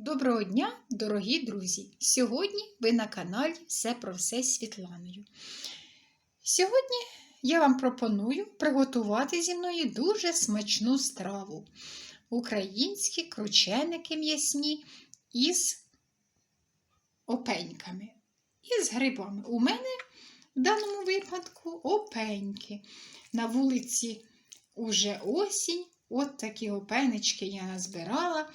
Доброго дня, дорогі друзі! Сьогодні ви на каналі Все про все з Світланою. Сьогодні я вам пропоную приготувати зі мною дуже смачну страву. Українські крученики м'ясні із опеньками. І з грибами. У мене в даному випадку опеньки. На вулиці уже осінь. От такі опенечки я назбирала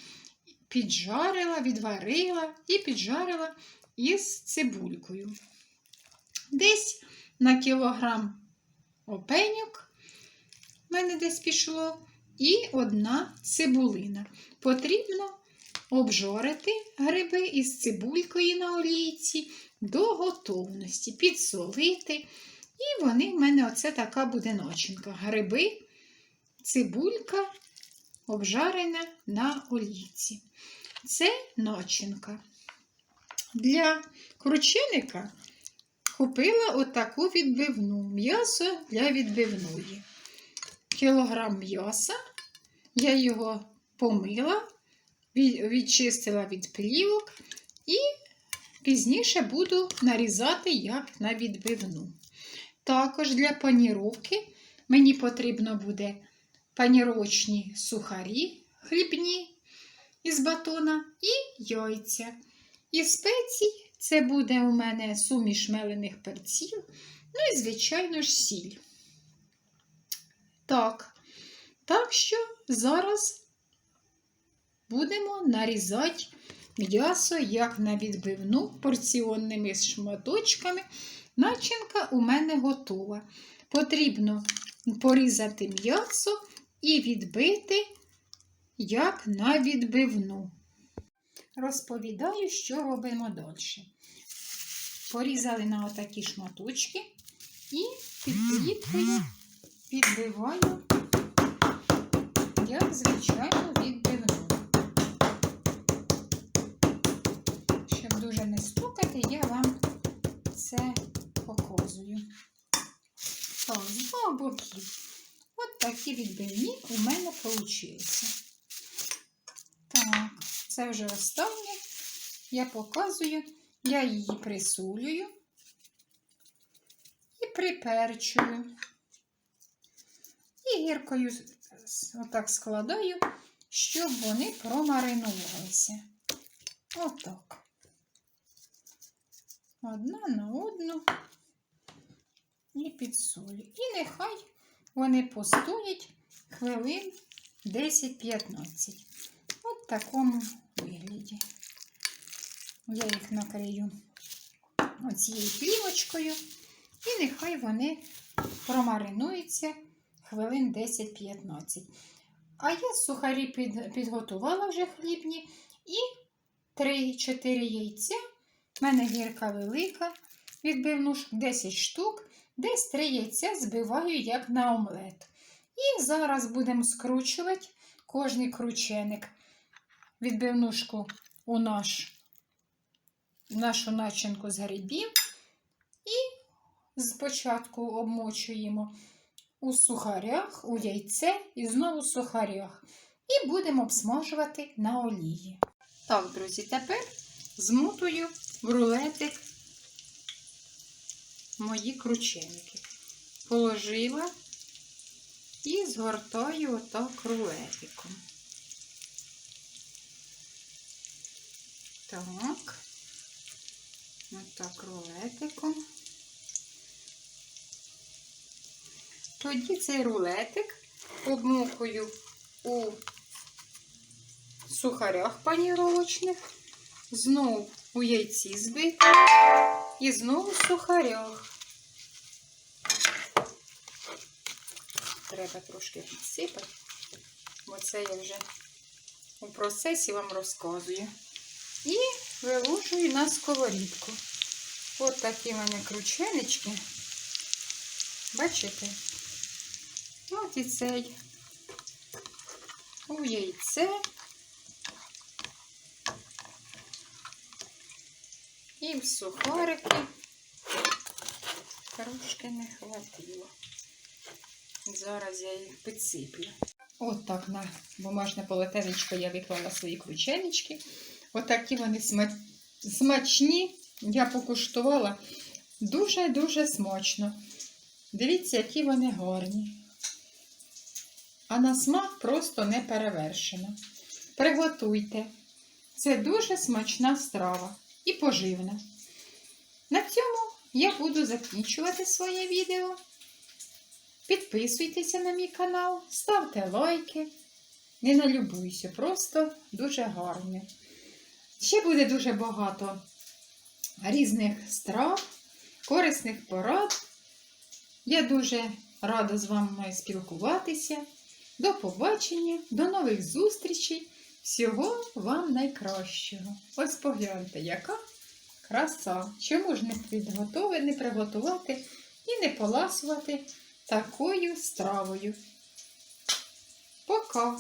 піджарила, відварила і піджарила із цибулькою. Десь на кілограм опеньок в мене десь пішло, і одна цибулина. Потрібно обжорити гриби із цибулькою на олійці до готовності, підсолити. І вони в мене оце така буде начинка. Гриби, цибулька обжарена на олійці. Це начинка. Для крученика купила отаку відбивну м'ясо для відбивної. Кілограм м'яса. Я його помила, відчистила від плівок і пізніше буду нарізати як на відбивну. Також для паніровки мені потрібно буде паніровочні сухарі хлібні із батона і яйця. І спецій це буде у мене суміш мелених перців, ну і, звичайно ж, сіль. Так, так що зараз будемо нарізати м'ясо, як на відбивну, порціонними шматочками. Начинка у мене готова. Потрібно порізати м'ясо і відбити як на відбивну. Розповідаю, що робимо далі. Порізали на отакі шматочки і під пліткою підбиваю, як звичайно відбивну. Щоб дуже не стукати, я вам це показую. Так, з боків. Такі відбивні у мене вийшли. Так, це вже останнє. Я показую, я її присулюю і приперчую. І гіркою отак складаю, щоб вони промаринувалися. Отак. Одна на одну і підсолю. І нехай вони постоять хвилин 10-15. От в такому вигляді. Я їх накрию оцією плівочкою, і нехай вони промаринуються хвилин 10-15. А я сухарі під, підготувала вже хлібні і 3-4 яйця. У мене гірка велика, відбивну 10 штук, десь 3 яйця збиваю, як на омлет. І зараз будемо скручувати кожний крученик відбивнушку у наш, нашу начинку з грибів. І спочатку обмочуємо у сухарях, у яйце і знову у сухарях. І будемо обсмажувати на олії. Так, друзі, тепер змотую в рулетик мої крученики. Положила і згортаю отак рулетиком. Так, отак рулетиком. Тоді цей рулетик обмухую у сухарях паніровочних, знову у яйці збити і знову в сухарях. Треба трошки підсипати, бо це я вже у процесі вам розказую. І виложую на сковорідку. От такі в мене крученички. Бачите? От і цей у яйце. І в сухарики трошки не хватило. Зараз я їх підсиплю. От так на бумажне полотенечко я виклала свої крученички. Отакі вони смачні. Я покуштувала. Дуже-дуже смачно. Дивіться, які вони гарні. А на смак просто не перевершено. Приготуйте. Це дуже смачна страва і поживна. На цьому я буду закінчувати своє відео. Підписуйтеся на мій канал, ставте лайки. Не налюбуйся, просто дуже гарне. Ще буде дуже багато різних страв, корисних порад. Я дуже рада з вами спілкуватися. До побачення, до нових зустрічей. Всього вам найкращого. Ось погляньте, яка краса. Чому ж не підготовити, не приготувати і не поласувати такою стравою. Пока!